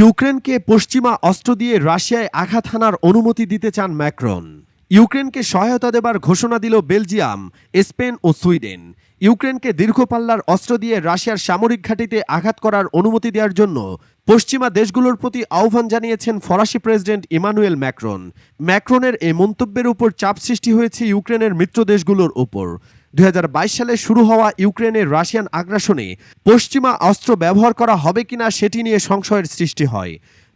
ইউক্রেনকে পশ্চিমা অস্ত্র দিয়ে রাশিয়ায় আঘাত হানার অনুমতি দিতে চান ম্যাক্রন। ইউক্রেনকে সহায়তা দেবার ঘোষণা দিল বেলজিয়াম, স্পেন ও সুইডেন। ইউক্রেনকে দীর্ঘ পাল্লার অস্ত্র দিয়ে রাশিয়ার সামরিক ঘাঁটিতে আঘাত করার অনুমতি দেওয়ার জন্য পশ্চিমা দেশগুলোর প্রতি আহ্বান জানিয়েছেন ফরাসি প্রেসিডেন্ট ইমানুয়েল ম্যাক্রন। ম্যাক্রনের এই মন্তব্যের উপর চাপ সৃষ্টি হয়েছে ইউক্রেনের মিত্র দেশগুলোর উপর। দু হাজার বাইশ সালে শুরু হওয়া ইউক্রেনের রাশিয়ান আগ্রাসনে পশ্চিমা অস্ত্র ব্যবহার করা হবে কিনা সেটি নিয়ে সংশয়ের সৃষ্টি হয়।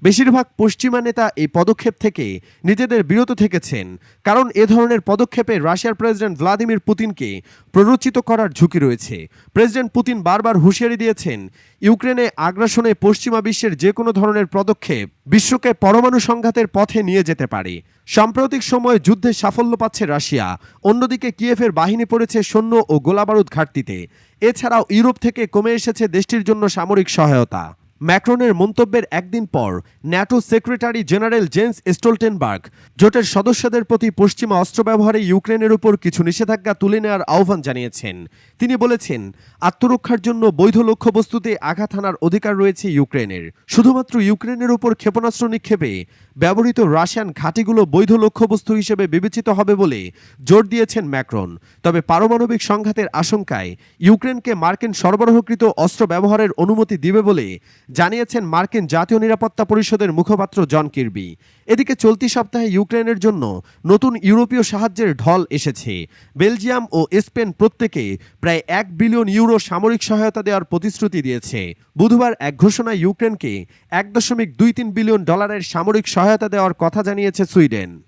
বেশিরভাগ পশ্চিমা নেতা এই পদক্ষেপ থেকে নিজেদের বিরত থেকেছেন, কারণ এ ধরনের পদক্ষেপে রাশিয়ার প্রেসিডেন্ট ভ্লাদিমির পুতিনকে প্ররোচিত করার ঝুঁকি রয়েছে। প্রেসিডেন্ট পুতিন বারবার হুঁশিয়ারি দিয়েছেন, ইউক্রেনে আগ্রাসনে পশ্চিমা বিশ্বের যে কোনো ধরনের পদক্ষেপ বিশ্বকে পরমাণু সংঘাতের পথে নিয়ে যেতে পারে। সাম্প্রতিক সময়ে যুদ্ধে সাফল্য পাচ্ছে রাশিয়া, অন্যদিকে কিয়েফের বাহিনী পড়েছে সৈন্য ও গোলাবারুদ ঘাটতিতে। এছাড়াও ইউরোপ থেকে কমে এসেছে দেশটির জন্য সামরিক সহায়তা। ম্যাক্রনের মন্তব্যের একদিন পর NATO secretary general Jens Stoltenberg জোটের সদস্যদের প্রতি পশ্চিমা অস্ত্র ব্যবহারে ইউক্রেনের উপর কিছু নিষেধাজ্ঞা তুলে নেওয়ার আহ্বান জানিয়েছেন। তিনি বলেছেন, আত্মরক্ষার জন্য বৈধ লক্ষ্যবস্তুতে আঘাত হানার অধিকার রয়েছে ইউক্রেনের। শুধুমাত্র ইউক্রেনের উপর ক্ষেপণাস্ত্র নিক্ষেপে ব্যবহৃত রাশিয়ান ঘাঁটিগুলো বৈধ লক্ষ্যবস্তু হিসেবে বিবেচিত হবে বলে জোর দিয়েছেন ম্যাক্রন। তবে পারমাণবিক সংঘাতের আশঙ্কায় ইউক্রেনকে মার্কিন সরবরাহকৃত অস্ত্র ব্যবহারের অনুমতি দিবে বলে জানিয়েছেন মার্কিন জাতীয় নিরাপত্তা পরিষদের মুখপাত্র জন কির্বি। এদিকে চলতি সপ্তাহে ইউক্রেনের জন্য নতুন ইউরোপীয় সাহায্যের ঢল এসেছে। বেলজিয়াম ও স্পেন প্রত্যেকে প্রায় এক বিলিয়ন ইউরো সামরিক সহায়তা দেওয়ার প্রতিশ্রুতি দিয়েছে। বুধবার এক ঘোষণায় ইউক্রেনকে এক দশমিক দুই তিন বিলিয়ন ডলারের সামরিক সহায়তা দেওয়ার কথা জানিয়েছে সুইডেন।